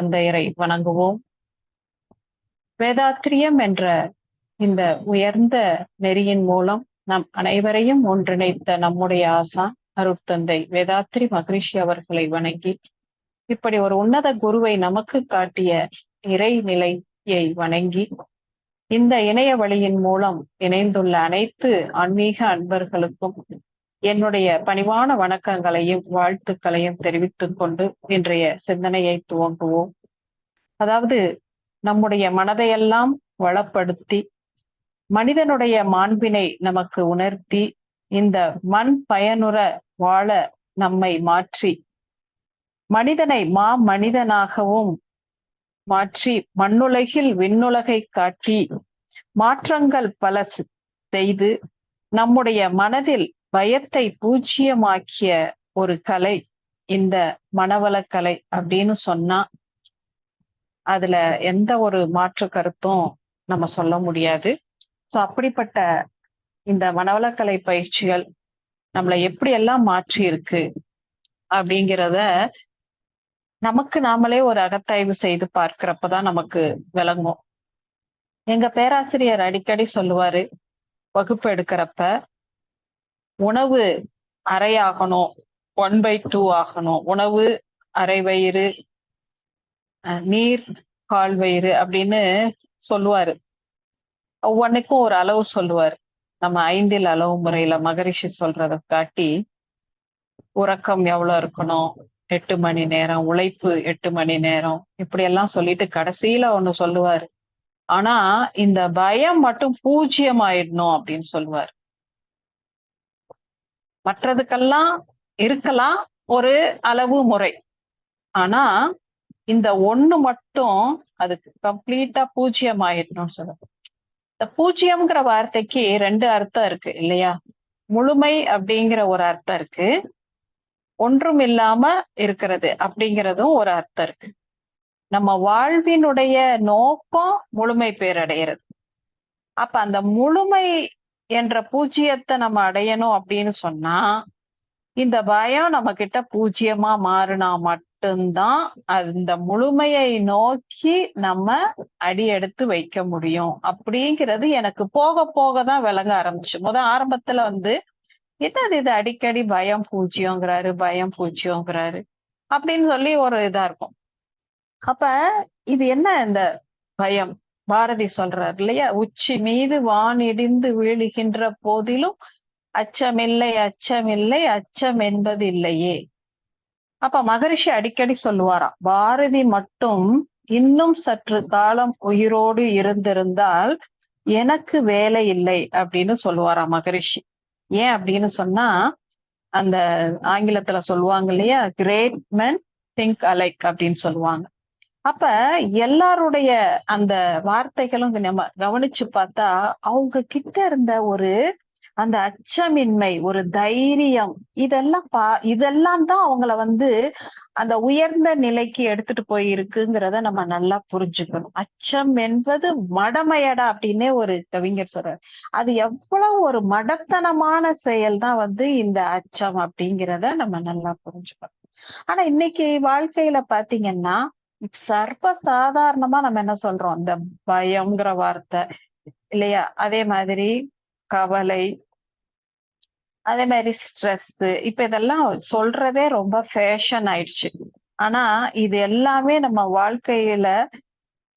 தந்தையரை வணங்குவோம். வேதாத்திரியம் என்ற இந்த உயர்ந்த நெறியின் மூலம் நம் அனைவரையும் ஒன்றிணைத்த நம்முடைய ஆசான் அருட்தந்தை வேதாத்திரி மகரிஷி அவர்களை வணங்கி இப்படி ஒரு உன்னத குருவை நமக்கு காட்டிய இறைநிலையை வணங்கி இந்த இணைய வழியின் மூலம் இணைந்துள்ள அனைத்து ஆன்மீக அன்பர்களுக்கும் என்னுடைய பணிவான வணக்கங்களையும் வாழ்த்துக்களையும் தெரிவித்துக் கொண்டு இன்றைய சிந்தனையை துவங்குவோம். அதாவது நம்முடைய மனதையெல்லாம் வளப்படுத்தி மனிதனுடைய மாண்பினை நமக்கு உணர்த்தி இந்த மண் பயனுற வாழ நம்மை மாற்றி மனிதனை மா மனிதனாகவும் மாற்றி மண்ணுலகில் விண்ணுலகை காட்டி மாற்றங்கள் பல செய்து நம்முடைய மனதில் பயத்தை பூஜ்ஜியமாக்கிய ஒரு கலை இந்த மனவளக்கலை அப்படின்னு சொன்னா அதுல எந்த ஒரு மாற்று கருத்தும் நம்ம சொல்ல முடியாது. ஸோ அப்படிப்பட்ட இந்த மனவளக்கலை பயிற்சிகள் நம்மளை எப்படி எல்லாம் மாற்றி இருக்கு அப்படிங்கிறத நமக்கு நாமளே ஒரு அகத்தாய்வு செய்து பார்க்கிறப்பதான் நமக்கு விளங்கும். எங்க பேராசிரியர் அடிக்கடி சொல்லுவாரு வகுப்பு எடுக்கிறப்ப உணவு அறையாகணும். ஒன் பை டூ ஆகணும். உணவு அரை வயிறு நீர் கால் வயிறு அப்படின்னு சொல்லுவாரு. ஒவ்வொன்றுக்கும் ஒரு அளவு சொல்லுவார். நம்ம ஐந்தில் அளவு முறையில மகரிஷி சொல்றதை காட்டி உறக்கம் எவ்வளவு இருக்கணும்? எட்டு மணி நேரம் உழைப்பு எட்டு மணி நேரம் இப்படி எல்லாம் சொல்லிட்டு கடைசியில ஒண்ணு சொல்லுவாரு. ஆனா இந்த பயம் மட்டும் பூஜ்ஜியம் ஆயிடணும் அப்படின்னு சொல்லுவார். மற்றதுக்கெல்லாம் இருக்கலாம் ஒரு அளவு முறை. ஆனா இந்த ஒண்ணு மட்டும் அதுக்கு கம்ப்ளீட்டா பூஜ்ஜியம் ஆயிடணும்னு சொல்லுவார் இந்த பூஜ்ஜியம்ங்கிற வார்த்தைக்கு ரெண்டு அர்த்தம் இருக்கு இல்லையா? முழுமை அப்படிங்கிற ஒரு அர்த்தம் இருக்கு. ஒன்றும் இல்லாம இருக்கிறது அப்படிங்கிறதும் ஒரு அர்த்தம் இருக்கு. நம்ம வாழ்வினுடைய நோக்கம் முழுமை பேரடைகிறது. அப்ப அந்த முழுமை என்ற பூஜ்ஜியத்தை நம்ம அடையணும் அப்படின்னு சொன்னா இந்த பயம் நம்ம கிட்ட பூஜ்ஜியமா மாறினா மட்டும்தான் அந்த முழுமையை நோக்கி நம்ம அடி எடுத்து வைக்க முடியும். அப்படிங்கிறது எனக்கு போக போக தான் விளங்க ஆரம்பிச்சு. முத ஆரம்பத்துல வந்து என்னது இது அடிக்கடி பயம் பூஜ்யங்கிறாரு பயம் பூஜ்யங்கிறாரு அப்படின்னு சொல்லி ஒரு இதா இருக்கும். அப்ப இது என்ன இந்த பயம்? பாரதி சொல்றார் இல்லையா? உச்சி மீது வான் இடிந்து வீழுகின்ற போதிலும் அச்சமில்லை அச்சமில்லை அச்சம் என்பது இல்லையே அப்ப மகரிஷி அடிக்கடி சொல்லுவாராம் பாரதி மட்டும் இன்னும் சற்று காலம் உயிரோடு இருந்திருந்தால் எனக்கு வேலை இல்லை அப்படின்னு சொல்லுவாராம் மகரிஷி. ஏன் அப்படின்னு சொன்னா அந்த ஆங்கிலத்துல சொல்லுவாங்க இல்லையா? கிரேட் மென் திங்க் அலைக் அப்படின்னு சொல்லுவாங்க. அப்ப எல்லாருடைய அந்த வார்த்தைகளும் நம்ம கவனிச்சு பார்த்தா அவங்க கிட்ட இருந்த ஒரு அந்த அச்சமின்மை ஒரு தைரியம் இதெல்லாம் பா இதெல்லாம் தான் அவங்கள வந்து அந்த உயர்ந்த நிலைக்கு எடுத்துட்டு போயிருக்குங்கிறத நம்ம நல்லா புரிஞ்சுக்கணும். அச்சம் என்பது மடமையடா அப்படின்னே ஒரு கவிஞர் சொல்றாரு. அது எவ்வளவு ஒரு மடத்தனமான செயல் தான் வந்து இந்த அச்சம் அப்படிங்கிறத நம்ம நல்லா புரிஞ்சுக்கணும். ஆனா இன்னைக்கு வாழ்க்கையில பாத்தீங்கன்னா சர்வ சாதாரணமா நம்ம என்ன சொல்றோம்? இந்த பயம்ங்கிற வார்த்தை. இல்லையா? அதே மாதிரி கவலை அதே மாதிரி ஸ்ட்ரெஸ் இப்ப இதெல்லாம் சொல்றதே ரொம்ப ஃபேஷன் ஆயிடுச்சு. ஆனா இது எல்லாமே நம்ம வாழ்க்கையில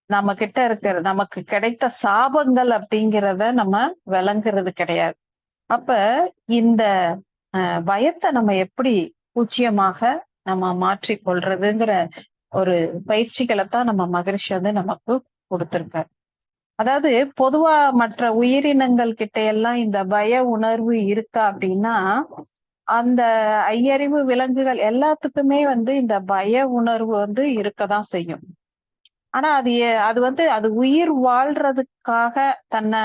நம்ம கிட்ட இருக்கிற நமக்கு கிடைத்த சாபங்கள் அப்படிங்கிறத நம்ம விளங்குறது கிடையாது. அப்ப இந்த பயத்தை நம்ம எப்படி பூச்சியமாக நம்ம மாற்றி கொள்றதுங்கிற ஒரு பயிற்சிகளை தான் நம்ம மகிழ்ச்சி வந்து நமக்கு கொடுத்துருக்காரு. அதாவது பொதுவா மற்ற உயிரினங்கள் கிட்ட எல்லாம் இந்த பய உணர்வு இருக்கா அப்படின்னா அந்த ஐயறிவு விலங்குகள் எல்லாத்துக்குமே வந்து இந்த பய உணர்வு வந்து இருக்கதான் செய்யும். ஆனா அது அது வந்து அது உயிர் வாழ்றதுக்காக தன்னை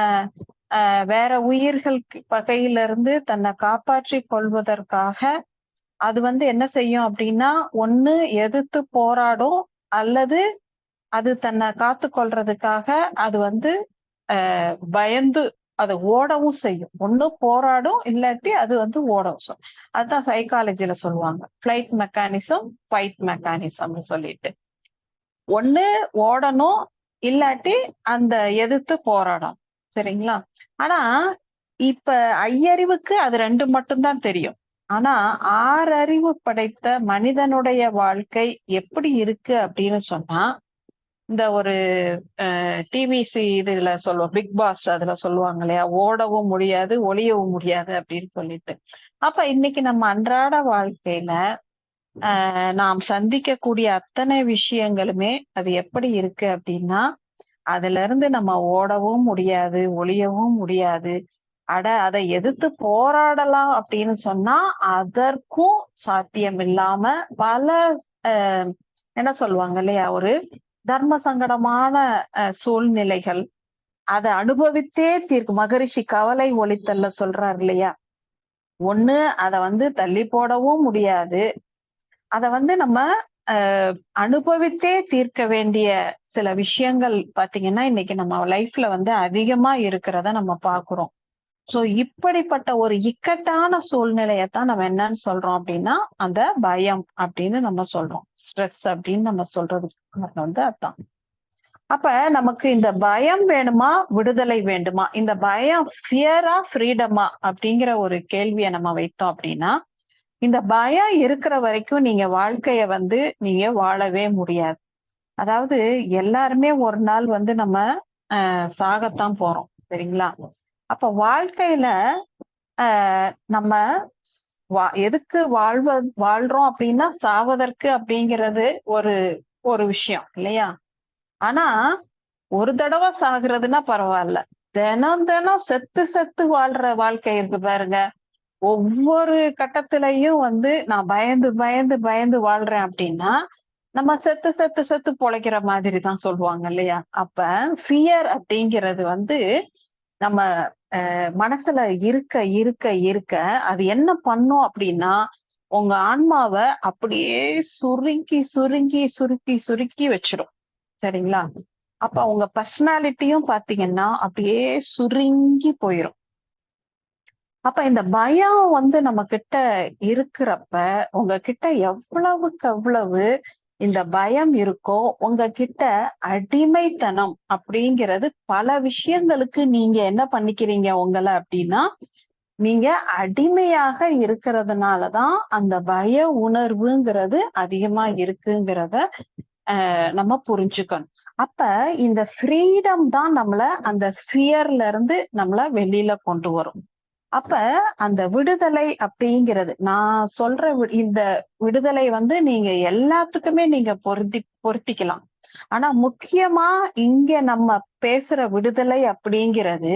வேற உயிர்கள் வகையிலிருந்து தன்னை காப்பாற்றி கொள்வதற்காக அது வந்து என்ன செய்யும் அப்படின்னா ஒண்ணு எதிர்த்து போராடும் அல்லது அது தன்னை காத்து கொள்றதுக்காக அது வந்து பயந்து அது ஓடவும் செய்யும். ஒண்ணு போராடும் இல்லாட்டி அது வந்து ஓடவும் அதுதான் சைக்காலஜில சொல்லுவாங்க. ஃபிளைட் மெக்கானிசம் ஃபைட் மெக்கானிசம்னு சொல்லிட்டு. ஒண்ணு ஓடணும் இல்லாட்டி அந்த எதிர்த்து போராடணும். சரிங்களா? ஆனா இப்ப ஐயறிவுக்கு அது ரெண்டு மட்டும்தான் தெரியும். ஆனா ஆறறிவு படைத்த மனிதனுடைய வாழ்க்கை எப்படி இருக்கு அப்படின்னு சொன்னா இந்த ஒரு டிவிசி இதுல சொல்லுவோம் பிக் பாஸ் அதுல சொல்லுவாங்க இல்லையா? ஓடவும் முடியாது ஒளியவும் முடியாது அப்படின்னு சொல்லிட்டு. அப்ப இன்னைக்கு நம்ம அன்றாட வாழ்க்கையில ஆஹ் நாம் சந்திக்கக்கூடிய அத்தனை விஷயங்களுமே அது எப்படி இருக்கு அப்படின்னா அதுல இருந்து நம்ம ஓடவும் முடியாது ஒளியவும் முடியாது அட அதை எதிர்த்து போராடலாம் அப்படின்னு சொன்னா அதற்கும் சாத்தியம் இல்லாம பல என்ன சொல்லுவாங்க இல்லையா ஒரு தர்ம சங்கடமான சூழ்நிலைகள் அதை அனுபவித்தே தீர்க்கும். மகரிஷி கவலை ஒழித்தல்ல சொல்றாரு இல்லையா? ஒண்ணு அத வந்து தள்ளி போடவும் முடியாது. அத வந்து நம்ம அனுபவித்தே தீர்க்க வேண்டிய சில விஷயங்கள் பாத்தீங்கன்னா இன்னைக்கு நம்ம லைஃப்ல வந்து அதிகமா இருக்கிறத நம்ம பாக்குறோம். சோ இப்படிப்பட்ட ஒரு இக்கட்டான சூழ்நிலையை தான் நம்ம என்னன்னு சொல்றோம் அப்படின்னா அந்த பயம் அப்படின்னு நம்ம சொல்றோம். ஸ்ட்ரெஸ் அப்படின்னு நம்ம சொல்றதுக்கு காரணம் வந்து அதான் அப்ப நமக்கு இந்த பயம் வேணுமா விடுதலை வேண்டுமா? இந்த பயம் ஃபியரா ஃப்ரீடமா அப்படிங்கிற ஒரு கேள்வியை நம்ம வைத்தோம் அப்படின்னா இந்த பயம் இருக்கிற வரைக்கும் நீங்க வாழ்க்கைய வந்து நீங்க வாழவே முடியாது. அதாவது எல்லாருமே ஒரு நாள் வந்து நம்ம அஹ் சாகத்தான் போறோம் சரிங்களா? அப்ப வாழ்க்கையில ஆஹ் நம்ம வா எதுக்கு வாழ்வ வாழ்றோம் அப்படின்னா சாவதற்கு அப்படிங்கிறது ஒரு ஒரு விஷயம் இல்லையா? ஆனா ஒரு தடவை சாகுறதுன்னா பரவாயில்ல. தினம் தினம் செத்து செத்து வாழ்ற வாழ்க்கை இருக்கு பாருங்க. ஒவ்வொரு கட்டத்திலையும் வந்து நான் பயந்து பயந்து பயந்து வாழ்றேன் அப்படின்னா நம்ம செத்து செத்து செத்து பொழைக்கிற மாதிரி தான் சொல்லுவாங்க இல்லையா? அப்ப ஃபியர் அப்படிங்கிறது வந்து நம்ம மனசுல இருக்க இருக்க இருக்க அது என்ன பண்ணும் அப்படின்னா உங்க ஆன்மாவை அப்படியே சுருங்கி சுருங்கி சுருக்கி சுருக்கி வச்சிடும் சரிங்களா? அப்ப உங்க பர்சனாலிட்டியும் பாத்தீங்கன்னா அப்படியே சுருங்கி போயிரும். அப்ப இந்த பயம் வந்து நம்ம கிட்ட இருக்கிறப்ப உங்ககிட்ட எவ்வளவுக்கு எவ்வளவு இந்த பயம் இருக்கோ உங்ககிட்ட அடிமைத்தனம் அப்படிங்கிறது பல விஷயங்களுக்கு நீங்க என்ன பண்ணிக்கிறீங்க உங்களை அப்படின்னா நீங்க அடிமையாக இருக்கிறதுனாலதான் அந்த பய உணர்வுங்கிறது அதிகமா இருக்குங்கிறத நம்ம புரிஞ்சுக்கணும். அப்ப இந்த ஃப்ரீடம் தான் நம்மள அந்த ஃபியர்ல இருந்து நம்மள வெளியில கொண்டு வரும். அப்ப அந்த விடுதலை அப்படிங்கிறது நான் சொல்ற இந்த விடுதலை வந்து நீங்க எல்லாத்துக்குமே நீங்க பொருத்தி பொருத்திக்கலாம். ஆனா முக்கியமா இங்க நம்ம பேசுற விடுதலை அப்படிங்கிறது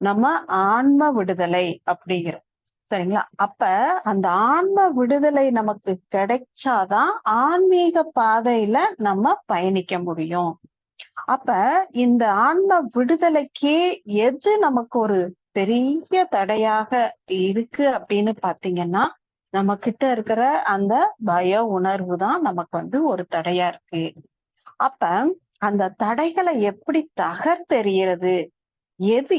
நம்ம ஆன்ம விடுதலை அப்படிங்கிறது சரிங்களா? அப்ப அந்த ஆன்ம விடுதலை நமக்கு கிடைச்சாதான் ஆன்மீக பாதையில நம்ம பயணிக்க முடியும். அப்ப இந்த ஆன்ம விடுதலைக்கு எது நமக்கு ஒரு பெரிய தடையாக இருக்கு அப்படின்னு பாத்தீங்கன்னா நம்ம கிட்ட இருக்கிற அந்த பய உணர்வு தான் நமக்கு வந்து ஒரு தடையா இருக்கு. அப்ப அந்த தடைகளை எப்படி தகர்த்தெறியறது எது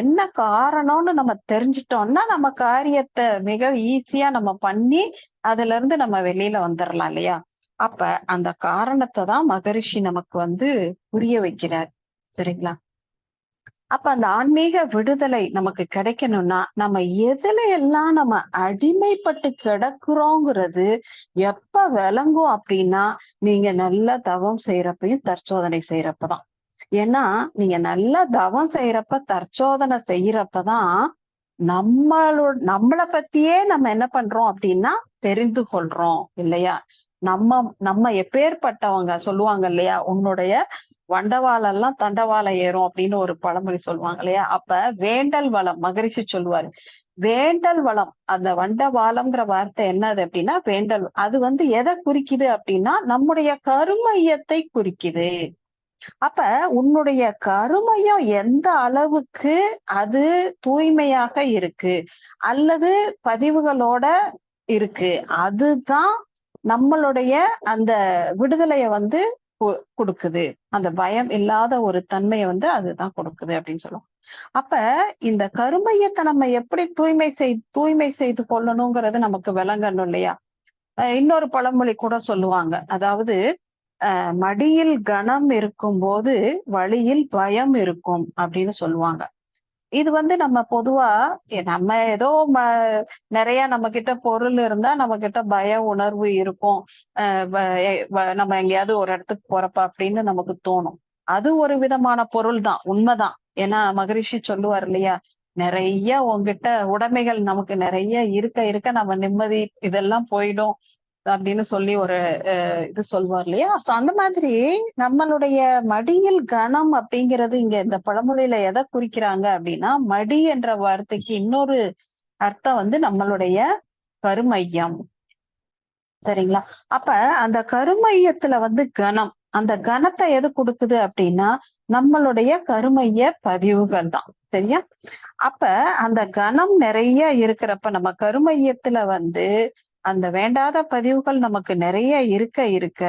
என்ன காரணம்னு நம்ம தெரிஞ்சிட்டோம்னா நம்ம காரியத்தை மிக ஈஸியா நம்ம பண்ணி அதுல இருந்து நம்ம வெளியில வந்துடலாம் இல்லையா? அப்ப அந்த காரணத்தை தான் மகரிஷி நமக்கு வந்து புரிய வைக்கிறார். சரிங்களா? அப்ப அந்த ஆன்மீக விடுதலை நமக்கு கிடைக்கணும்னா நம்ம எதுல எல்லாம் நம்ம அடிமைப்பட்டு கிடக்குறோங்கிறது எப்ப விளங்கும் அப்படின்னா நீங்க நல்ல தவம் செய்யறப்பையும் தற்சோதனை செய்யறப்பதான். ஏன்னா நீங்க நல்ல தவம் செய்யறப்ப தற்சோதனை செய்யறப்பதான் நம்மளோட நம்மளை பத்தியே நம்ம என்ன பண்றோம் அப்படின்னா தெரிந்து கொள்றோம் இல்லையா? நம்ம நம்ம எப்பேற்பட்டவங்க சொல்லுவாங்க இல்லையா? உன்னுடைய வண்டவாளெல்லாம் தண்டவாளம் ஏறும் அப்படின்னு ஒரு பழமொழி சொல்லுவாங்க இல்லையா? அப்ப வேண்டல் வளம் மகரிஷி சொல்லுவாரு. வேண்டல் வளம் அந்த வண்டவாளம்ங்கிற வார்த்தை என்னது அப்படின்னா வேண்டல். அது வந்து எதை குறிக்குது அப்படின்னா நம்முடைய கருமையத்தை குறிக்குது. அப்ப உன்னுடைய கருமையம் எந்த அளவுக்கு அது தூய்மையாக இருக்கு? அல்லது பதிவுகளோட இருக்கு? அதுதான் நம்மளுடைய அந்த விடுதலைய வந்து கொடுக்குது. அந்த பயம் இல்லாத ஒரு தன்மையை வந்து அதுதான் கொடுக்குது அப்படின்னு சொல்லுவோம். அப்ப இந்த கருமையத்தை நம்ம எப்படி தூய்மை செய்து தூய்மை செய்து கொள்ளணுங்கிறது நமக்கு விளங்கணும் இல்லையா? இன்னொரு பழமொழி கூட சொல்லுவாங்க. அதாவது அஹ் மடியில் கனம் இருக்கும்போது வழியில் பயம் இருக்கும் அப்படின்னு சொல்லுவாங்க. இது வந்து நம்ம பொதுவா நம்ம ஏதோ ம- நிறைய நம்ம கிட்ட பொருள் இருந்தா நம்ம கிட்ட பய உணர்வு இருக்கும். வ- வ- நம்ம எங்கேயாவது ஒரு இடத்துக்கு போறப்ப அப்படின்னு நமக்கு தோணும். அது ஒரு விதமான பொருள் தான் உண்மைதான். ஏன்னா மகரிஷி சொல்லுவார் இல்லையா நிறைய உங்ககிட்ட உடைமைகள் நமக்கு நிறைய இருக்க இருக்க நம்ம நிம்மதி இதெல்லாம் போயிடும். அப்படின்னு சொல்லி ஒரு அஹ், இது சொல்வார் இல்லையா? சோ அந்த மாதிரி நம்மளுடைய மடியில் கனம் அப்படிங்கிறது இங்க இந்த பழமொழியில எதை குறிக்கிறாங்க அப்படின்னா மடி என்ற வார்த்தைக்கு இன்னொரு அர்த்தம் வந்து நம்மளுடைய கருமையம். சரிங்களா? அப்ப அந்த கருமையத்துல வந்து கனம் அந்த கனத்தை எது கொடுக்குது அப்படின்னா நம்மளுடைய கருமைய பதிவுகள் தான். சரியா? அப்ப அந்த கனம் நிறைய இருக்கிறப்ப நம்ம கருமையத்துல வந்து அந்த வேண்டாத பதிவுகள் நமக்கு நிறைய இருக்க இருக்க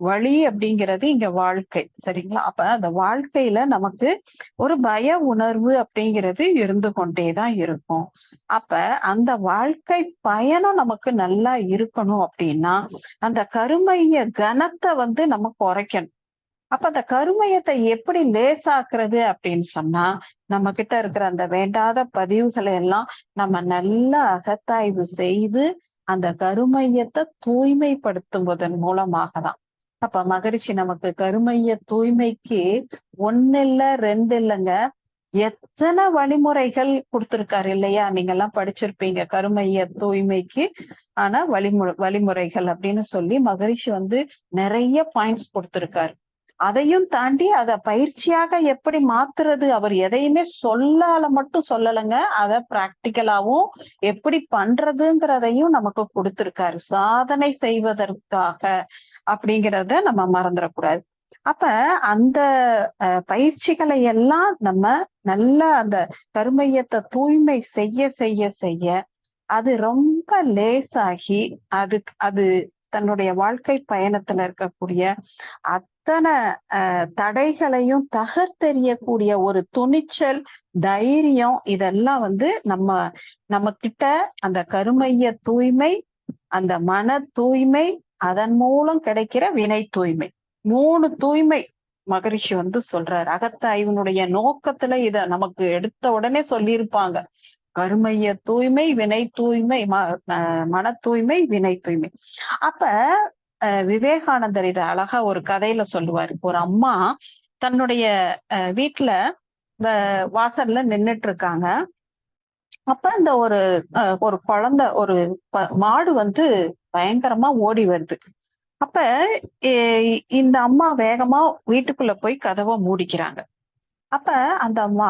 வழி அப்படிங்கிறது இங்க வாழ்க்கை சரிங்களா? அப்ப அந்த வாழ்க்கையில நமக்கு ஒரு பய உணர்வு அப்படிங்கிறது இருந்து கொண்டேதான் இருக்கும். அப்ப அந்த வாழ்க்கை பயணம் நமக்கு நல்லா இருக்கணும் அப்படின்னா அந்த கருமைய கனத்தை வந்து நம்ம குறைக்கணும். அப்ப அந்த கருமையத்தை எப்படி லேசாக்குறது அப்படின்னு சொன்னா நம்ம கிட்ட இருக்கிற அந்த வேண்டாத பதிவுகளை எல்லாம் நம்ம நல்லா அகத்தாய்வு செய்து அந்த கருமையத்தை தூய்மைப்படுத்துவதன் மூலமாக தான் அப்ப மகரிஷி நமக்கு கருமைய தூய்மைக்கு ஒன்னு இல்ல ரெண்டு இல்லைங்க எத்தனை வழிமுறைகள் கொடுத்திருக்காரு இல்லையா? நீங்க எல்லாம் படிச்சிருப்பீங்க கருமைய தூய்மைக்கு. ஆனா வழிமு வழிமுறைகள் அப்படின்னு சொல்லி மகரிஷி வந்து நிறைய பாயிண்ட்ஸ் கொடுத்திருக்காரு. அதையும் தாண்டி அத பயிற்சியாக எப்படி மாத்துறது அவர் எதையுமே சொல்லால மட்டும் சொல்லலைங்க. அத பிராக்டிக்கலாவும் எப்படி பண்றதுங்கிறதையும் நமக்கு கொடுத்திருக்காரு. சாதனை செய்வதற்காக அப்படிங்கிறத நம்ம மறந்துடக்கூடாது. அப்ப அந்த பயிற்சிகளை எல்லாம் நம்ம நல்ல அந்த கருமையத்தை தூய்மை செய்ய செய்ய செய்ய அது ரொம்ப லேசாகி அது அது தன்னுடைய வாழ்க்கை பயணத்துல இருக்கக்கூடிய அத்தனை தடைகளையும் தகர்த்தெறியக்கூடிய ஒரு துணிச்சல் தைரியம் இதெல்லாம் வந்து நம்ம நம்ம கிட்ட அந்த கருமைய தூய்மை அந்த மன தூய்மை அதன் மூலம் கிடைக்கிற வினை தூய்மை. மூணு தூய்மை மகரிஷி வந்து சொல்றாரு. அகத்தாய்வினுடைய நோக்கத்துல இத நமக்கு எடுத்த உடனே சொல்லியிருப்பாங்க. கருமைய தூய்மை வினை தூய்மை ம- மன தூய்மை வினை தூய்மை. அப்ப விவேகானந்தர் இதை அழகா ஒரு கதையில சொல்லுவாரு. ஒரு அம்மா தன்னுடைய அஹ் வீட்டுல இந்த வாசல்ல நின்னுட்டு இருக்காங்க அப்ப இந்த ஒரு அஹ், ஒரு குழந்தை ஒரு ப- மாடு வந்து பயங்கரமா ஓடி வருது. அப்ப இந்த அம்மா வேகமா வீட்டுக்குள்ள போய் கதவை மூடிக்கிறாங்க. அப்ப அந்த மா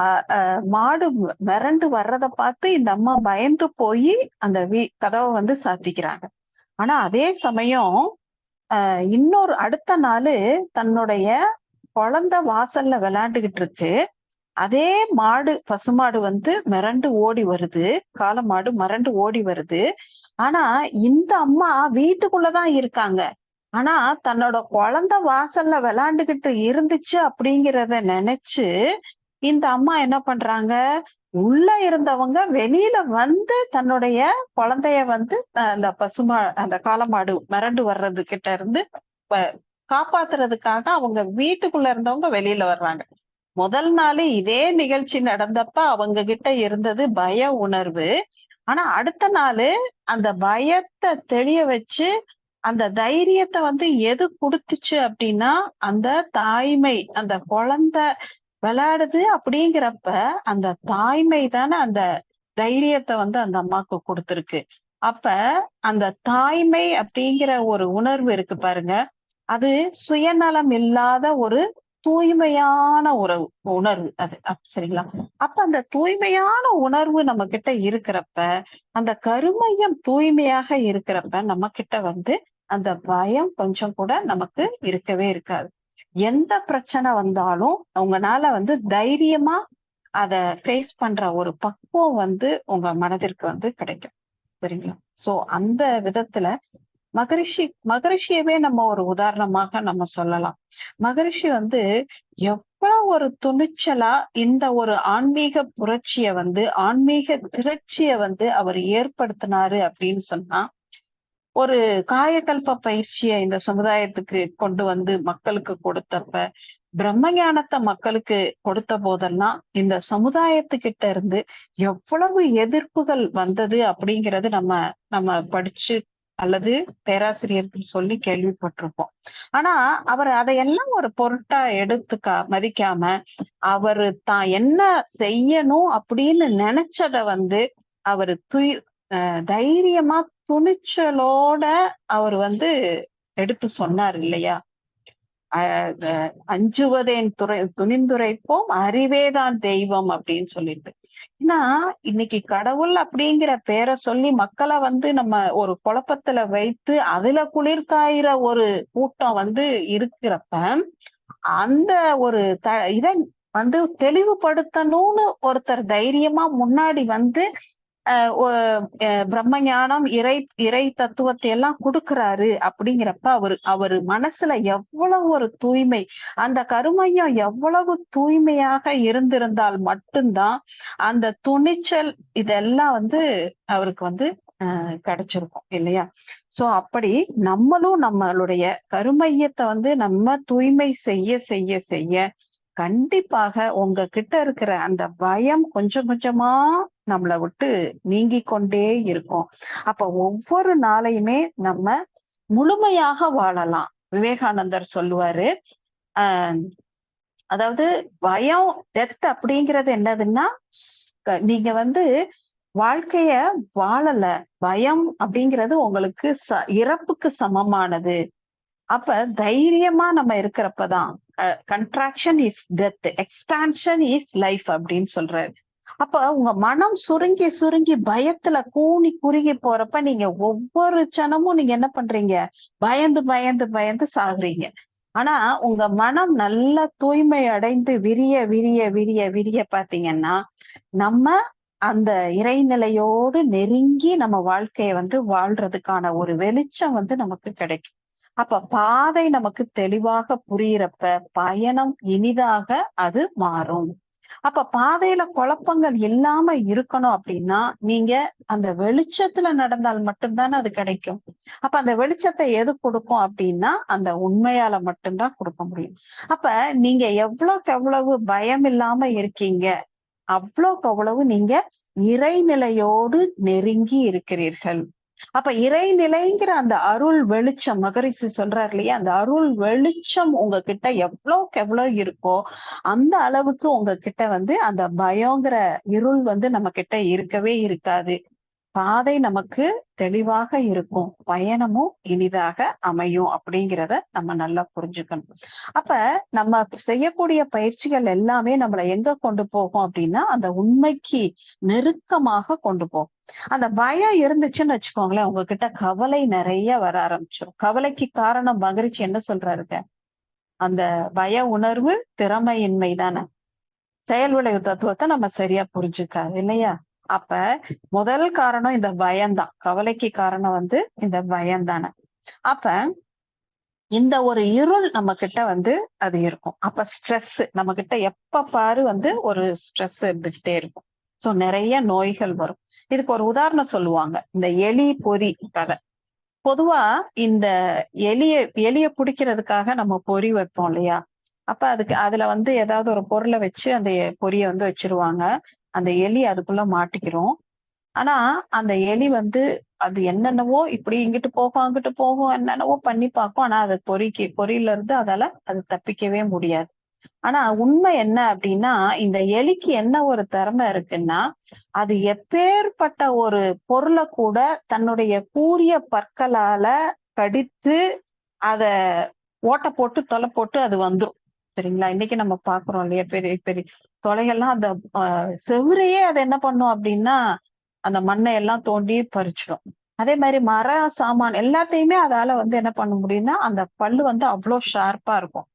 மாடு மிரண்டு வர்றத பார்த்து இந்த அம்மா பயந்து போய் அந்த வீ கதவை வந்து சாத்திக்கிறாங்க. ஆனா அதே சமயம் இன்னொரு அடுத்த நாள் தன்னுடைய குழந்தை வாசல்ல விளையாண்டுகிட்டு இருக்கு அதே மாடு பசுமாடு வந்து மிரண்டு ஓடி வருது. காளை மாடு மிரண்டு ஓடி வருது. ஆனா இந்த அம்மா வீட்டுக்குள்ளதான் இருக்காங்க. ஆனா தன்னோட குழந்தை வாசல்ல விளையாண்டுகிட்டு இருந்துச்சு அப்படிங்கிறத நினைச்சு இந்த அம்மா என்ன பண்றாங்க? உள்ள இருந்தவங்க வெளியில வந்து தன்னுடைய குழந்தைய வந்து அந்த பசுமா அந்த காலமாடு மிரண்டு வர்றது கிட்ட இருந்து காப்பாத்துறதுக்காக அவங்க வீட்டுக்குள்ள இருந்தவங்க வெளியில வர்றாங்க. முதல் நாள் இதே நிகழ்ச்சி நடந்தப்ப அவங்க கிட்ட இருந்தது பய உணர்வு. ஆனா அடுத்த நாள் அந்த பயத்தை தெளிய வச்சு அந்த தைரியத்தை வந்து எது கொடுத்துச்சு அப்படின்னா அந்த தாய்மை அந்த குழந்தை விளையாடுது அப்படிங்கிறப்ப அந்த தாய்மை தானே அந்த தைரியத்தை வந்து அந்த அம்மாக்கு கொடுத்துருக்கு. அப்ப அந்த தாய்மை அப்படிங்கிற ஒரு உணர்வு இருக்கு பாருங்க. அது சுயநலம் இல்லாத ஒரு தூய்மையான ஒரு உணர்வு அது. சரிங்களா? அப்ப அந்த தூய்மையான உணர்வு நம்ம கிட்ட இருக்கிறப்ப அந்த கருமையம் தூய்மையாக இருக்கிறப்ப நம்ம கிட்ட வந்து அந்த பயம் கொஞ்சம் கூட நமக்கு இருக்கவே இருக்காது. எந்த பிரச்சனை வந்தாலும் உங்களால வந்து தைரியமா அத ஃபேஸ் பண்ற ஒரு பக்குவம் வந்து உங்க மனதிற்கு வந்து கிடைக்கும். சரிங்களா? சோ அந்த விதத்துல மகரிஷி மகரிஷியவே நம்ம ஒரு உதாரணமாக நம்ம சொல்லலாம். மகரிஷி வந்து எவ்வளவு ஒரு துணிச்சலா இந்த ஒரு ஆன்மீக புரட்சிய வந்து ஆன்மீக திரட்சிய வந்து அவர் ஏற்படுத்தினாரு அப்படின்னு சொன்னா ஒரு காயகல்ப பயிற்சியை இந்த சமுதாயத்துக்கு கொண்டு வந்து மக்களுக்கு கொடுத்தப்ப பிரம்ம ஞானத்தை மக்களுக்கு கொடுத்த போதெல்லாம் இந்த சமுதாயத்துக்கிட்ட இருந்து எவ்வளவு எதிர்ப்புகள் வந்தது அப்படிங்கிறது நம்ம நம்ம படிச்சு அல்லது பேராசிரியர்கள் சொல்லி கேள்விப்பட்டிருப்போம். ஆனா அவர் அதையெல்லாம் ஒரு பொருட்டா எடுத்துக்கா மதிக்காம அவர் தான் என்ன செய்யணும் அப்படின்னு நினைச்சத வந்து அவர் துய் தைரியமா துணிச்சலோட அவர் வந்து எடுத்து சொன்னார் இல்லையா? அஞ்சுவதேன் துறை துணிந்துரைப்போம் அறிவேதான் தெய்வம் அப்படின்னு சொல்லிட்டு. ஏன்னா இன்னைக்கு கடவுள் அப்படிங்கிற பேரை சொல்லி மக்களை வந்து நம்ம ஒரு குழப்பத்துல வைத்து அதுல குளிர்காயிற ஒரு கூட்டம் வந்து இருக்கிறப்ப அந்த ஒரு த இத வந்து தெளிவுபடுத்தணும்னு ஒருத்தர் தைரியமா முன்னாடி வந்து பிரம்ம ஞானம் இறை இறை தத்துவத்தை எல்லாம் கொடுக்கிறாரு அப்படிங்கிறப்ப அவர் அவர் மனசுல எவ்வளவு ஒரு தூய்மை அந்த கருமையம் எவ்வளவு தூய்மையாக இருந்திருந்தால் மட்டும்தான் அந்த துணிச்சல் இதெல்லாம் வந்து அவருக்கு வந்து கிடைச்சிருக்கும் இல்லையா? சோ அப்படி நம்மளும் நம்மளுடைய கருமையத்தை வந்து நம்ம தூய்மை செய்ய செய்ய செய்ய கண்டிப்பாக உங்ககிட்ட இருக்கிற அந்த பயம் கொஞ்சம் கொஞ்சமா நம்மளை விட்டு நீங்கி கொண்டே இருக்கும். அப்ப ஒவ்வொரு நாளையுமே நம்ம முழுமையாக வாழலாம். விவேகானந்தர் சொல்லுவாரு ஆஹ் அதாவது பயம் டெத் அப்படிங்கிறது என்னதுன்னா நீங்க வந்து வாழ்க்கைய வாழல. பயம் அப்படிங்கிறது உங்களுக்கு ச இறப்புக்கு சமமானது. அப்ப தைரியமா நம்ம இருக்கிறப்பதான் contraction is death expansion is life அப்படின்னு சொல்றாரு. அப்ப உங்க மனம் சுருங்கி சுருங்கி பயத்துல கூணி குறுகி போறப்ப நீங்க ஒவ்வொரு சனமும் நீங்க என்ன பண்றீங்க? பயந்து பயந்து பயந்து சாகுறீங்க. ஆனா உங்க மனம் நல்ல தூய்மை அடைந்து விரிய விரிய விரிய விரிய பாத்தீங்கன்னா நம்ம அந்த இறைநிலையோடு நெருங்கி நம்ம வாழ்க்கைய வந்து வாழ்றதுக்கான ஒரு வெளிச்சம் வந்து நமக்கு கிடைக்கும். அப்ப பாதை நமக்கு தெளிவாக புரியிறப்ப பயணம் இனிதாக அது மாறும். அப்ப பாதையில குழப்பங்கள் இல்லாம இருக்கணும் அப்படின்னா நீங்க அந்த வெளிச்சத்துல நடந்தால் மட்டும்தானே அது கிடைக்கும். அப்ப அந்த வெளிச்சத்தை எது கொடுக்கும் அப்படின்னா அந்த உண்மையால மட்டும்தான் கொடுக்க முடியும். அப்ப நீங்க எவ்வளவுக்கு எவ்வளவு பயம் இல்லாம இருக்கீங்க அவ்வளவுக்கு அவ்வளவு நீங்க இறைநிலையோடு நெருங்கி இருக்கிறீர்கள். அப்ப இறைநிலைங்கிற அந்த அருள் வெளிச்சம் மகரிஷி சொல்றாரு இல்லையா? அந்த அருள் வெளிச்சம் உங்ககிட்ட எவ்வளவுக்கு எவ்வளவு இருக்கோ அந்த அளவுக்கு உங்ககிட்ட வந்து அந்த பயங்கிற இருள் வந்து நம்ம கிட்ட இருக்கவே இருக்காது. பாதை நமக்கு தெளிவாக இருக்கும். பயணமும் இனிதாக அமையும் அப்படிங்கிறத நம்ம நல்லா புரிஞ்சுக்கணும். அப்ப நம்ம செய்யக்கூடிய பயிற்சிகள் எல்லாமே நம்மளை எங்க கொண்டு போகும் அப்படின்னா அந்த உண்மைக்கு நெருக்கமாக கொண்டு போகும். அந்த பயம் இருந்துச்சுன்னு வச்சுக்கோங்களேன் உங்ககிட்ட கவலை நிறைய வர ஆரம்பிச்சிடும் கவலைக்கு காரணம் மகிழ்ச்சி என்ன சொல்றாருங்க? அந்த பய உணர்வு திறமையின்மை தானே செயல் விளைவு தத்துவத்தை நம்ம சரியா புரிஞ்சுக்காது இல்லையா? அப்ப முதல் காரணம் இந்த பயம்தான். கவலைக்கு காரணம் வந்து இந்த பயம் தானே அப்ப இந்த ஒரு இருள் நம்ம கிட்ட வந்து அது இருக்கும். அப்ப ஸ்ட்ரெஸ் நம்ம கிட்ட எப்ப பாரு வந்து ஒரு ஸ்ட்ரெஸ் இருந்துகிட்டே இருக்கும். சோ நிறைய நோய்கள் வரும். இதுக்கு ஒரு உதாரணம் சொல்லுவாங்க. இந்த எலி பொறி கதை. பொதுவா இந்த எலிய எலிய பிடிக்கிறதுக்காக நம்ம பொறி வைப்போம் இல்லையா? அப்ப அதுக்கு அதுல வந்து ஏதாவது ஒரு பொருளை வச்சு அந்த பொரிய வந்து வச்சிருவாங்க. அந்த எலி அதுக்குள்ள மாட்டிக்கிறோம். ஆனா அந்த எலி வந்து அது என்னென்னவோ இப்படி இங்கிட்டு போகும் அங்கிட்டு போகும் என்னென்னவோ பண்ணி பார்க்கும். ஆனா அது பொறிக்கு பொறியில இருந்து அதால அது தப்பிக்கவே முடியாது. ஆனா உண்மை என்ன அப்படின்னா இந்த எலிக்கு என்ன ஒரு திறமை இருக்குன்னா அது எப்பேற்பட்ட ஒரு பொருளை கூட தன்னுடைய கூரிய பற்களால கடித்து அத ஓட்ட போட்டு தொலை போட்டு அது வந்துடும் சரிங்களா? இன்னைக்கு நம்ம பாக்குறோம் இல்லையா? பெரிய பெரிய தொலைகள்லாம் அந்த செவ்வறையே அதை என்ன பண்ணும் அப்படின்னா அந்த மண்ணை எல்லாம் தோண்டி பறிச்சிடும். அதே மாதிரி மர சாமான் எல்லாத்தையுமே அதால வந்து என்ன பண்ண முடியும்னா அந்த பல்லு வந்து அவ்வளோ ஷார்ப்பா இருக்கும்.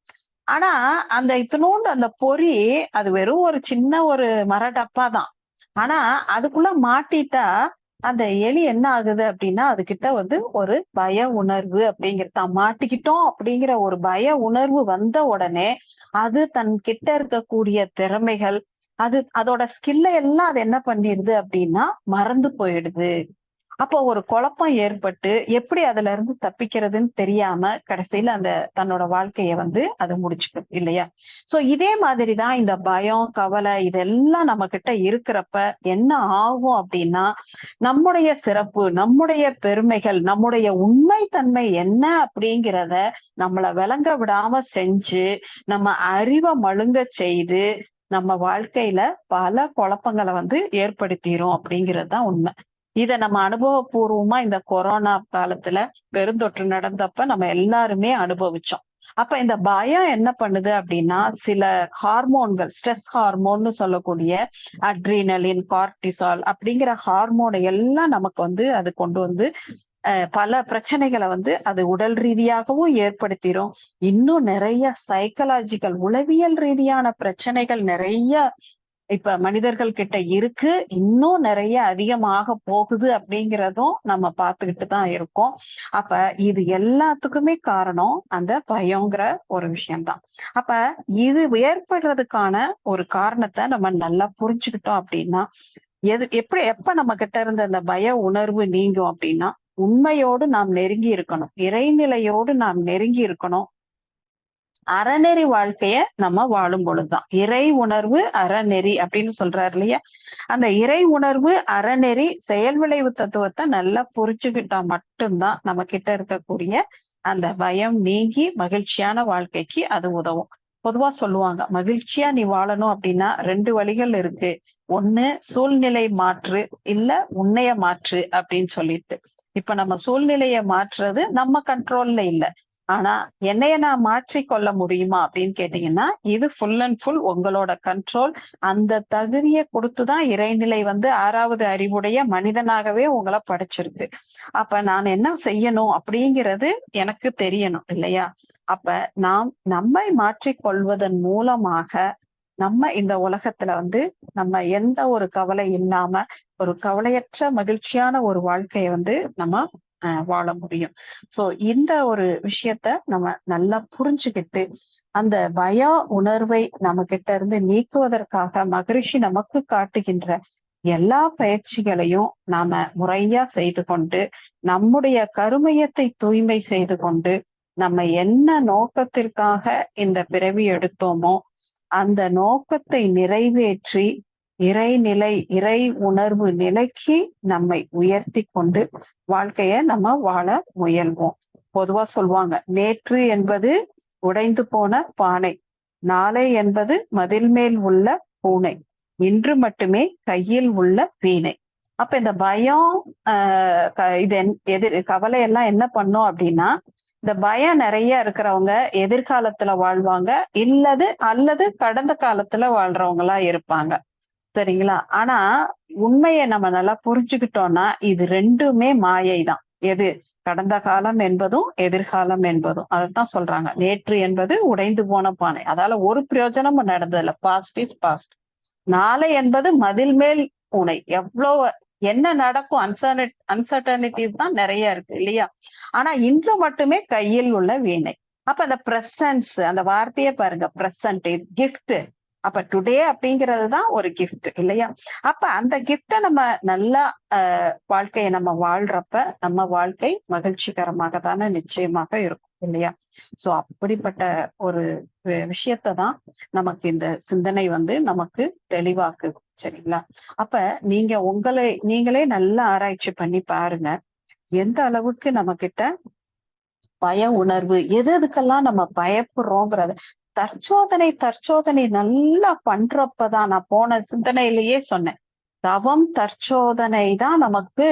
ஆனா அந்த இத்தனோண்டு அந்த பொறி அது வெறும் ஒரு சின்ன ஒரு மர டப்பா தான் ஆனா அதுக்குள்ள மாட்டிட்டா அந்த எலி என்ன ஆகுது அப்படின்னா அதுகிட்ட வந்து ஒரு பய உணர்வு அப்படிங்கிறத மாட்டிக்கிட்டோம் அப்படிங்கிற ஒரு பய உணர்வு வந்த உடனே அது தன் கிட்ட இருக்கக்கூடிய திறமைகள் அது அதோட ஸ்கில்ல எல்லாம் அது என்ன பண்ணிடுது அப்படின்னா மறந்து போயிடுது. அப்போ ஒரு குழப்பம் ஏற்பட்டு எப்படி அதுல இருந்து தப்பிக்கிறதுன்னு தெரியாம கடைசியில அந்த தன்னோட வாழ்க்கைய வந்து அது முடிச்சுக்கும் இல்லையா? சோ இதே மாதிரிதான் இந்த பயம் கவலை இதெல்லாம் நம்ம கிட்ட இருக்கிறப்ப என்ன ஆகும் அப்படின்னா நம்முடைய சிறப்பு நம்முடைய பெருமைகள் நம்முடைய உண்மை தன்மை என்ன அப்படிங்கிறத நம்மள விளங்க விடாம செஞ்சு நம்ம அறிவை மழுங்க செய்து நம்ம வாழ்க்கையில பல குழப்பங்களை வந்து ஏற்படுத்திரும் அப்படிங்கிறது தான் உண்மை. இத நம்ம அனுபவபூர்வமா இந்த கொரோனா காலத்துல பெருந்தொற்று நடந்தப்ப நம்ம எல்லாருமே அனுபவிச்சோம். அப்ப இந்த பயம் என்ன பண்ணுது அப்படின்னா சில ஹார்மோன்கள் ஸ்ட்ரெஸ் ஹார்மோன்னு சொல்லக்கூடிய அட்ரினலின் கார்டிசால் அப்படிங்கிற ஹார்மோனை எல்லாம் நமக்கு வந்து அது கொண்டு வந்து பல பிரச்சனைகளை வந்து அது உடல் ரீதியாகவும் ஏற்படுத்திடும் இன்னும் நிறைய சைக்கலாஜிக்கல் உளவியல் ரீதியான பிரச்சனைகள் நிறைய இப்ப மனிதர்கள் கிட்ட இருக்கு. இன்னும் நிறைய அதிகமாக போகுது அப்படிங்கிறதும் நம்ம பார்த்துக்கிட்டு தான் இருக்கோம். அப்ப இது எல்லாத்துக்குமே காரணம் அந்த பயங்கிற ஒரு விஷயம்தான். அப்ப இது ஏற்படுறதுக்கான ஒரு காரணத்தை நம்ம நல்லா புரிஞ்சுக்கிட்டோம் அப்படின்னா எது எப்படி எப்ப நம்ம கிட்ட இருந்த அந்த பய உணர்வு நீங்கும் அப்படின்னா உண்மையோடு நாம் நெருங்கி இருக்கணும். இறைநிலையோடு நாம் நெருங்கி இருக்கணும். அறநெறி வாழ்க்கைய நம்ம வாழும் பொழுதுதான் இறை உணர்வு அறநெறி அப்படின்னு சொல்றாரு இல்லையா? அந்த இறை உணர்வு அறநெறி செயல் விளைவு தத்துவத்தை நல்லா புரிச்சுக்கிட்டா மட்டும்தான் நம்ம கிட்ட இருக்கக்கூடிய அந்த பயம் நீங்கி மகிழ்ச்சியான வாழ்க்கைக்கு அது உதவும். பொதுவா சொல்லுவாங்க மகிழ்ச்சியா நீ வாழணும் அப்படின்னா ரெண்டு வழிகள் இருக்கு. ஒண்ணு சூழ்நிலை மாற்று இல்ல உன்னைய மாற்று அப்படின்னு சொல்லிட்டு. இப்ப நம்ம சூழ்நிலையை மாற்றுறது நம்ம கண்ட்ரோல்ல இல்ல. ஆனா என்னைய நான் மாற்றிக்கொள்ள முடியுமா அப்படின்னு கேட்டீங்கன்னா இது ஃபுல் அண்ட் ஃபுல் உங்களோட கண்ட்ரோல் அந்த தகுதியை கொடுத்துதான் இறைநிலை வந்து ஆறாவது அறிவுடைய மனிதனாகவே உங்களை படைச்சிருக்கு. அப்ப நான் என்ன செய்யணும் அப்படிங்கிறது எனக்கு தெரியணும் இல்லையா? அப்ப நாம் நம்மை மாற்றிக்கொள்வதன் மூலமாக நம்ம இந்த உலகத்துல வந்து நம்ம எந்த ஒரு கவலை இல்லாம ஒரு கவலையற்ற மகிழ்ச்சியான ஒரு வாழ்க்கையை வந்து நம்ம வாழ முடியும். சோ இந்த ஒரு விஷயத்த நம்ம நல்லா புரிஞ்சுக்கிட்டு அந்த பய உணர்வை நம்ம கிட்ட இருந்து நீக்குவதற்காக மகரிஷி நமக்கு காட்டுகின்ற எல்லா பயிற்சிகளையும் நாம முறையா செய்து கொண்டு நம்முடைய கருமையத்தை தூய்மை செய்து கொண்டு நம்ம என்ன நோக்கத்திற்காக இந்த பிறவி எடுத்தோமோ அந்த நோக்கத்தை நிறைவேற்றி இறைநிலை இறை உணர்வு நிலைக்கு நம்மை உயர்த்தி கொண்டு வாழ்க்கைய நம்ம வாழ முயல்வோம். பொதுவா சொல்லுவாங்க நேற்று என்பது உடைந்து போன பானை நாளை என்பது மதில் மேல் உள்ள பூனை இன்று மட்டுமே கையில் உள்ள வீணை. அப்ப இந்த பயம் இது எதிர் கவலை எல்லாம் என்ன பண்ணும் அப்படின்னா இந்த பயம் நிறைய இருக்கிறவங்க எதிர்காலத்துல வாழ்வாங்க இல்லது அல்லது கடந்த காலத்துல வாழ்றவங்களா இருப்பாங்க. சரிங்களா? ஆனா உண்மையை நம்ம நல்லா புரிஞ்சுக்கிட்டோம்னா இது ரெண்டுமே மாயை தான் எது? கடந்த காலம் என்பதும் எதிர்காலம் என்பதும். அதைத்தான் சொல்றாங்க. நேற்று என்பது உடைந்து போன பானை. அதால ஒரு பிரயோஜனமும் நடந்ததில்ல. பாஸ்ட் இஸ் பாஸ்ட் நாளை என்பது மதில் மேல் பூனை. எவ்வளோ என்ன நடக்கும்? அன்சர்ட் அன்சர்டனிட்டிஸ் தான் நிறைய இருக்கு இல்லையா? ஆனா இன்று மட்டுமே கையில் உள்ள வீணை. அப்ப அந்த பிரசன்ஸ் அந்த வார்த்தையை பாருங்க. பிரசன்ட் கிஃப்ட் அப்ப டுடே அப்படிங்கிறது தான் ஒரு கிஃப்ட் இல்லையா? அப்ப அந்த கிஃப்ட நம்ம நல்லா வாழ்க்கையை நம்ம வாழ்றப்ப நம்ம வாழ்க்கை மகிழ்ச்சிகரமாக தானே நிச்சயமாக இருக்கும் இல்லையா? சோ அப்படிப்பட்ட ஒரு விஷயத்தை தான் நமக்கு இந்த சிந்தனை வந்து நமக்கு தெளிவாக்குது சரிங்களா? அப்ப நீங்க உங்களை நீங்களே நல்லா ஆராய்ச்சி பண்ணி பாருங்க எந்த அளவுக்கு நம்ம கிட்ட பய உணர்வு எது எதுக்கெல்லாம் நம்ம பயப்படுறோங்கிறத தற்சோதனை தற்சோதனை நல்லா பண்றப்பதான் நான் போன சிந்தனையிலேயே சொன்னேன். தவம் தற்சோதனை தான் நமக்கு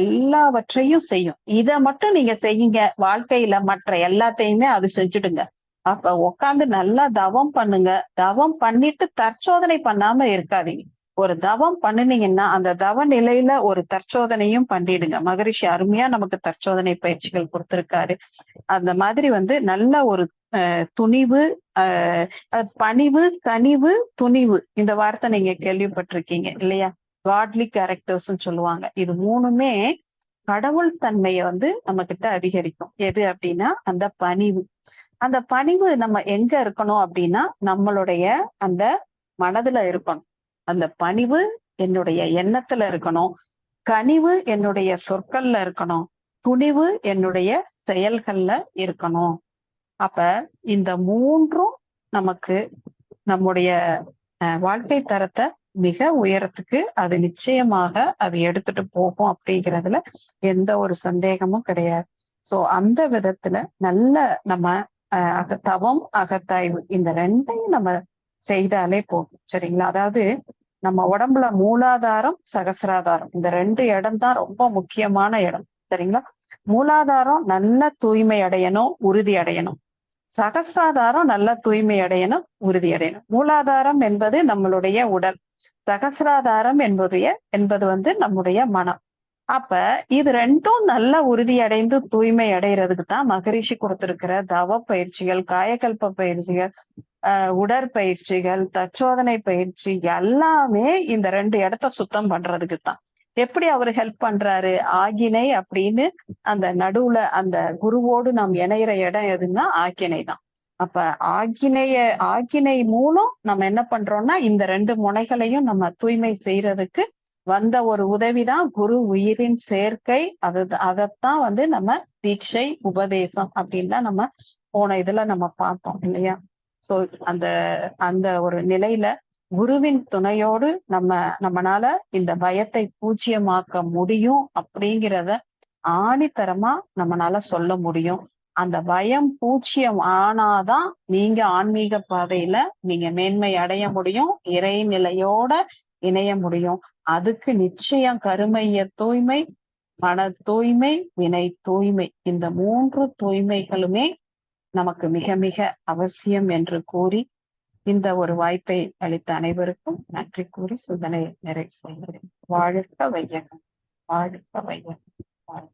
எல்லாவற்றையும் செய்யும். இத மட்டும் நீங்க செய்யுங்க. வாழ்க்கையில மற்ற எல்லாத்தையுமே அது செஞ்சுடுங்க. அப்ப உட்காந்து நல்லா தவம் பண்ணுங்க. தவம் பண்ணிட்டு தற்சோதனை பண்ணாம இருக்காதீங்க. ஒரு தவம் பண்ணினீங்கன்னா அந்த தவ நிலையில ஒரு தற்சோதனையும் பண்ணிடுங்க. மகரிஷி அருமையா நமக்கு தற்சோதனை பயிற்சிகள் கொடுத்திருக்காரு. அந்த மாதிரி வந்து நல்ல ஒரு துணிவு அஹ் பணிவு கனிவு துணிவு. இந்த வார்த்தை நீங்க கேள்விப்பட்டிருக்கீங்க இல்லையா? காட்லி கேரக்டர்ஸ் சொல்லுவாங்க. இது மூணுமே கடவுள் தன்மையை வந்து நம்ம கிட்ட அதிகரிக்கும். எது அப்படின்னா அந்த பணிவு. அந்த பணிவு நம்ம எங்க இருக்கணும் அப்படின்னா நம்மளுடைய அந்த மனதுல இருக்கணும். அந்த பணிவு என்னுடைய எண்ணத்துல இருக்கணும். கனிவு என்னுடைய சொற்கள்ல இருக்கணும். துணிவு என்னுடைய செயல்கள்ல இருக்கணும். அப்ப இந்த மூன்றும் நமக்கு நம்முடைய அஹ், வாழ்க்கை தரத்தை மிக உயரத்துக்கு அது நிச்சயமாக அது எடுத்துட்டு போகும் அப்படிங்கிறதுல எந்த ஒரு சந்தேகமும் கிடையாது. சோ அந்த விதத்துல நல்ல நம்ம அஹ், அக தவம் அகத்தாய்வு இந்த ரெண்டையும் நம்ம செய்தாலே போகும் சரிங்களா? அதாவது நம்ம உடம்புல மூலாதாரம் சகசிராதாரம். இந்த ரெண்டு இடம் தான் ரொம்ப முக்கியமான இடம். சரிங்களா? மூலாதாரம் நல்ல தூய்மை அடையணும் உறுதி அடையணும். சகசிராதாரம் நல்ல தூய்மை அடையணும் உறுதி அடையணும். மூலாதாரம் என்பது நம்மளுடைய உடல். சகசிராதாரம் என்பதைய என்பது வந்து நம்முடைய மனம். அப்ப இது ரெண்டும் நல்ல உறுதி அடைந்து தூய்மை அடைகிறதுக்கு தான் மகரிஷி கொடுத்திருக்கிற தவ பயிற்சிகள் காயக்கல்ப பயிற்சிகள் உடற்பயிற்சிகள் தச்சோதனை பயிற்சி எல்லாமே இந்த ரெண்டு இடத்த சுத்தம் பண்றதுக்கு தான். எப்படி அவர் ஹெல்ப் பண்றாரு? ஆகினை அப்படின்னு அந்த நடுவுல அந்த குருவோடு நாம் இணையிற இடம் எதுன்னா ஆக்கினை தான். அப்ப ஆக்கினைய ஆக்கினை மூலம் நம்ம என்ன பண்றோம்னா இந்த ரெண்டு முனைகளையும் நம்ம தூய்மை செய்யறதுக்கு வந்த ஒரு உதவிதான் குரு உயிரின் சேர்க்கை. அது அதைத்தான் வந்து நம்ம தீட்சை உபதேசம் அப்படின்னு தான் நம்ம போன இதுல நம்ம பார்த்தோம் இல்லையா? சோ அந்த அந்த ஒரு நிலையில குருவின் துணையோடு நம்ம நம்மனால இந்த பயத்தை பூஜ்யமாக்க முடியும் அப்படிங்கிறத ஆணித்தரமா நம்மனால சொல்ல முடியும். அந்த பயம் பூச்சியம் ஆனாதான் நீங்க ஆன்மீக பாதையில நீங்க மேன்மை அடைய முடியும் இறைநிலையோட இணைய முடியும். அதுக்கு நிச்சயம் கருமைய தூய்மை மன தூய்மை வினை தூய்மை. இந்த மூன்று தூய்மைகளுமே நமக்கு மிக மிக அவசியம் என்று கூறி இந்த ஒரு வாய்ப்பை அளித்த அனைவருக்கும் நன்றி கூறி சிந்தனை நிறைவு செய்கிறேன். வாழ்க வையகம் வாழ்க வையகம் வாழ்க